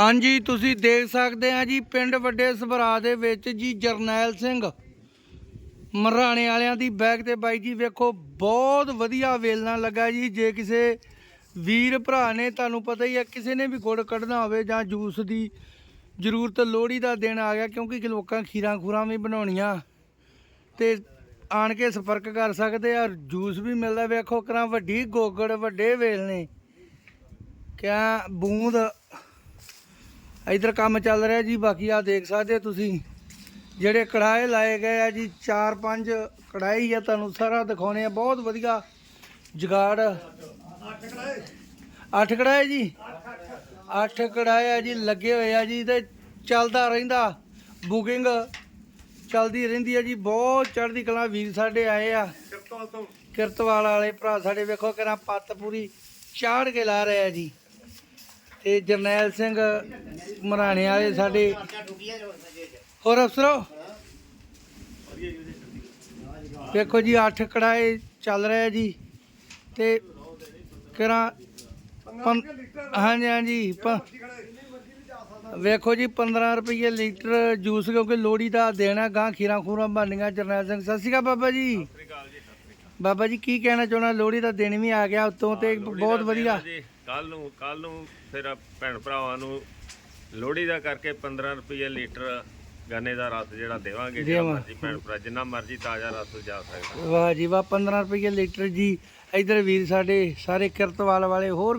ਹਾਂਜੀ, ਤੁਸੀਂ ਦੇਖ ਸਕਦੇ ਆ ਜੀ, ਪਿੰਡ ਵੱਡੇ ਸਭਰਾ ਦੇ ਵਿੱਚ ਜੀ ਜਰਨੈਲ ਸਿੰਘ। ਮਰਾਣੇ ਵਾਲਿਆਂ ਦੀ ਬੈਗ ਤੇ ਬਾਈ ਜੀ, ਵੇਖੋ, ਬਹੁਤ ਵਧੀਆ ਵੇਲਣਾ ਲੱਗਾ ਜੀ। ਜੇ ਕਿਸੇ ਵੀਰ ਭਰਾ ਨੇ, ਤੁਹਾਨੂੰ ਪਤਾ ਹੀ ਹੈ ਕਿਸੇ ਨੇ ਵੀ ਗੁੜ ਕੱਢਣਾ ਹੋਵੇ ਜਾਂ ਜੂਸ ਦੀ ਜ਼ਰੂਰਤ, ਲੋਹੜੀ ਦਾ ਦਿਨ ਆ ਗਿਆ, ਕਿਉਂਕਿ ਲੋਕਾਂ ਖੀਰਾਂ ਖੂਰਾਂ ਵੀ ਬਣਾਉਣੀਆਂ ਤੇ ਆਣ ਕੇ ਸੰਪਰਕ ਕਰ ਸਕਦੇ ਆ ਜੂਸ ਵੀ ਮਿਲਦਾ। ਵੇਖੋ ਕਰਾਂ ਵੱਡੀ ਗੋਗੜ ਵੱਡੇ ਵੇਲਨੇ ਕਿਆ ਬੂੰਦ ਇਧਰ ਕੰਮ ਚੱਲ ਰਿਹਾ ਜੀ ਬਾਕੀ ਆ ਦੇਖ ਸਕਦੇ ਹੋ ਤੁਸੀਂ। ਜਿਹੜੇ ਕੜਾਏ ਲਾਏ ਗਏ ਆ ਜੀ 4-5 ਕੜਾਈ ਆ ਤੁਹਾਨੂੰ ਸਾਰਾ ਦਿਖਾਉਣੇ ਆ। ਬਹੁਤ ਵਧੀਆ ਜਗਾੜ। ਅੱਠ ਕੜਾਏ ਜੀ? ਅੱਠ ਕੜਾਏ ਆ ਜੀ ਲੱਗੇ ਹੋਏ ਆ ਜੀ ਤੇ ਚੱਲਦਾ ਰਹਿੰਦਾ। ਬੁਕਿੰਗ ਚੱਲਦੀ ਰਹਿੰਦੀ ਆ ਜੀ ਬਹੁਤ ਚੜ੍ਹਦੀ ਕਲਾ ਵੀਰ ਸਾਡੇ ਆਏ ਆ। ਕਿਰਤਵਾਲ ਵਾਲੇ ਭਰਾ ਸਾਡੇ ਵੇਖੋ ਕਿਹੜਾ ਪੱਤ ਪੂਰੀ ਚਾੜ ਕੇ ਲਾ ਰਹੇ ਆ ਜੀ। ਤੇ ਜਰਨੈਲ ਸਿੰਘ ਮਰਾਣੇ ਵਾਲੇ ਸਾਡੇ ਹੋਰ ਅਫਸਰੋ ਵੇਖੋ ਜੀ, ਅੱਠ ਕੜਾਏ ਚੱਲ ਰਿਹਾ ਜੀ ਤੇ ਕਿਹੜਾ ਹਾਂਜੀ ਹਾਂਜੀ, ਪ- ਵੇਖੋ ਜੀ 15 ਰੁਪਏ ਲੀਟਰ ਜੂਸ ਕਿਉਂਕਿ ਲੋੜੀ ਦਾ ਦੇਣਾ ਗਾਂ ਖੀਰਾਂ ਖੂਰਾ ਬਣਨੀਆਂ ਜਰਨੈਲ ਸਿੰਘ। ਸਤਿ ਸ਼੍ਰੀ ਅਕਾਲ ਬਾਬਾ ਜੀ। ਬਾਬਾ ਜੀ ਕੀ ਕਹਿਣਾ ਚਾਹੁੰਦਾ? ਲੋੜੀ ਦਾ ਦਿਨ ਵੀ ਆ ਗਿਆ ਉਤੋਂ ਤੇ ਬਹੁਤ ਵਧੀਆ। ਕੱਲ ਨੂੰ ਕੱਲ ਨੂੰ ਫਿਰ ਭੈਣ ਭਰਾਵਾਂ ਨੂੰ ਲੋਹੜੀ ਦਾ ਕਰਕੇ 15 ਰੁਪਏ ਲੀਟਰ ਗੰਨੇ ਦਾ ਰਸ ਜਿਹੜਾ ਦੇਵਾਂਗੇ ਜਿਹੜਾ। ਮਰਜ਼ੀ ਭੈਣ ਭਰਾ ਜਿੰਨਾ ਮਰਜ਼ੀ ਤਾਜ਼ਾ ਰਸ ਜਾ ਸਕਦਾ। ਵਾਹ ਜੀ ਵਾਹ 15 ਰੁਪਏ ਲੀਟਰ ਜੀ। ਇਧਰ ਵੀਰ ਸਾਡੇ ਸਾਰੇ ਕਿਰਤਵਾਲ ਵਾਲੇ ਹੋਰ